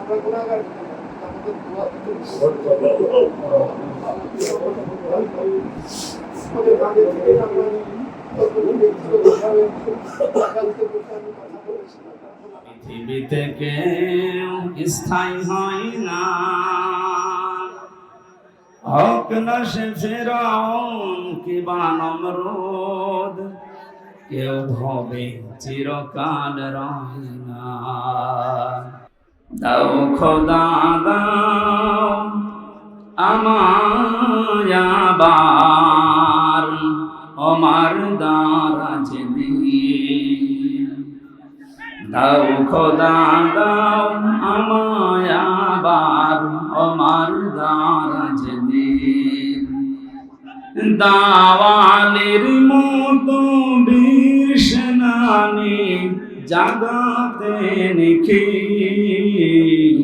আমরা গুণাগার আমাদের দোয়া ওদের আগে থেকে আমরা ব্যক্তিগতভাবে আগামীতে বসে আমি কথা বলেছিলাম পৃথিবীতে কেউ স্থায়ী হয় না। হক না সে ফেরাউন কিবা নমরুদ? কেউ ভবে চিরকাল রয় না। দাও খোদা আমার দারাজ দিয়ে দাও খোদা, দাও আমায় আবার আমার দারাজ দিন। দাওয়ালের মতো বীর সেনানি জাগাতে নিখিল।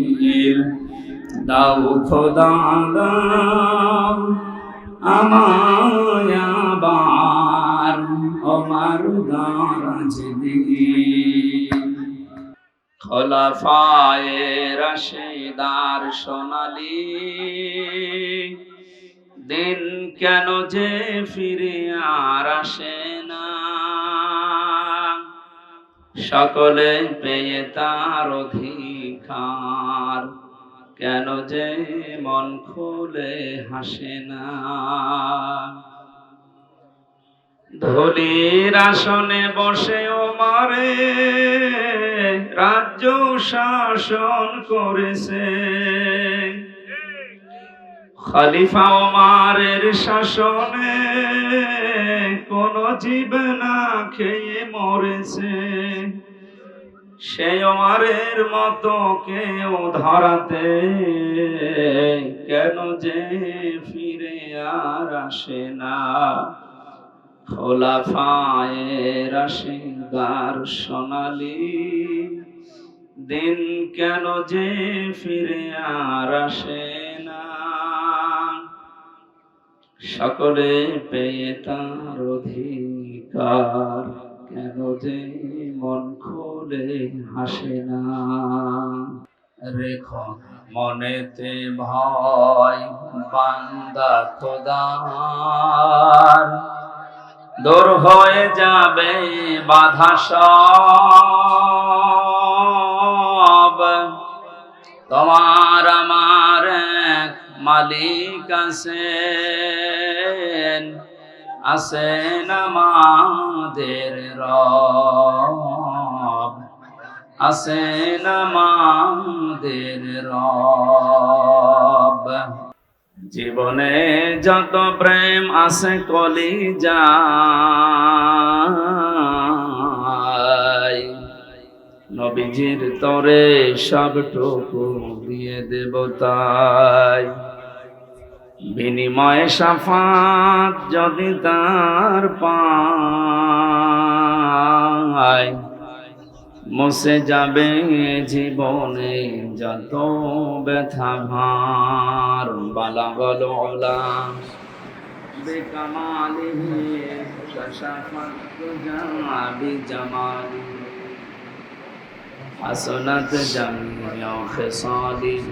দাও খোদা, দাও আমায় আবার আমার দারাজ দিন। খোলাফায়ে সোনালি, দিন কেন যে ফিরে আর আসে না? সকলে পেয়ে তার অধিকার, কেন যে মন খুলে হাসে না? ধলির আসনে বসে ও মারে রাজ্য শাসন করেছে। খলিফা ওমারের শাসনে কোন জীব না খেয়ে মরেছে। সে ওমারের মতো কেউ ধরাতে কেন যে ফিরে আর আসে না? খোলাফায়ে রাশিদার সোনালি, দিন কেন যে ফিরে আর আসে না? সকলে পেয়ে তার অধিকার, কেন যে মন খুলে হাসে না? রেখ মনেতে ভয়, বান্দা খোদার। দূর হয়ে যাবে বাধা সব। তোমার আমার মালিক আছেন আছেন আমাদের রব। আছেন আমাদের রব। জীবনে যত প্রেম আছে কলি যায় নবীজির তরে সবটুকু দিয়ে দেব তাই। বিনিময়ে সাফাত যদি তার পায় মুছে যাবে জীবনে যত ব্যথা ভার বালা বলো ওলা বেকামালিহি শাশাফাত জাবি জামালি حسنت جميع خصاله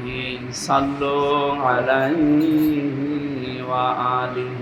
صلوا عليه وآله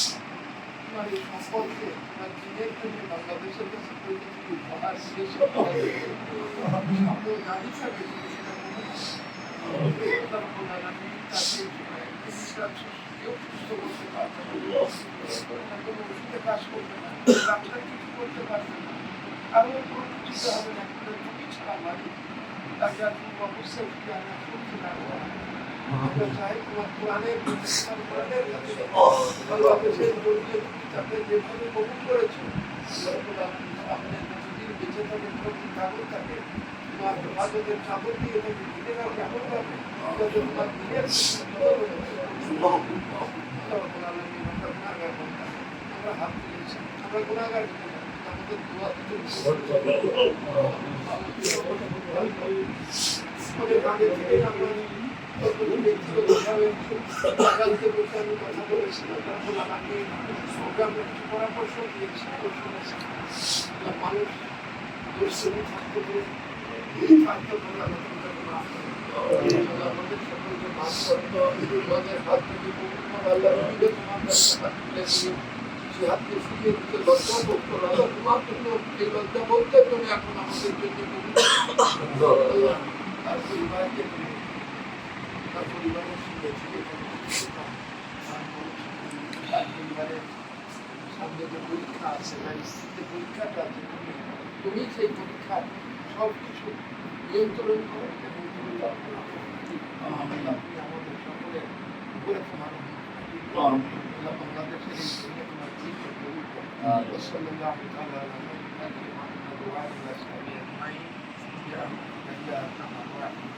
মানে সম্পর্কে আমার দিনের জন্য বাংলাদেশের কাছে পরিচিতি ভাবার শেষ আমরা জানি থাকে না। কোনো কিছু হবে না তাকে আর তুমি অবশ্যই আমরা হাত তুলেছি আমরা গুণাগার আমাদের দোয়া অনেক আগে থেকে আমরা ব্যক্তিগতভাবে আগামীতে আমি কথা বলেছিলাম তারপর আমাকে কিছু পরামর্শ দিয়েছি মানুষ পরিশ্রমী থাকতে পারে থাকতে পারে হাত থেকে আল্লাহ হাতকে ফিরিয়ে দিতে লজ্জা বোধ করো আল্লাহ এখন আমাদের জন্য তার পরিবারের সঙ্গে থেকে তার পরিবারের সামনে যে পরীক্ষা আছে তার স্ত্রীতে পরীক্ষাটা আছে তুমি তুমি সেই পরীক্ষার সব কিছু নিয়ন্ত্রণ করো এবং তুমি কল্পনা করো আল্লাহ তুমি আমাদের সকলের উপরে তোমার আল্লাহ বাংলাদেশের এই জন্য তোমার চিত্র কবুল করো وصلى الله تعالى على نبينا محمد وعلى اله وصحبه اجمعين برحمتك يا ارحم الراحمين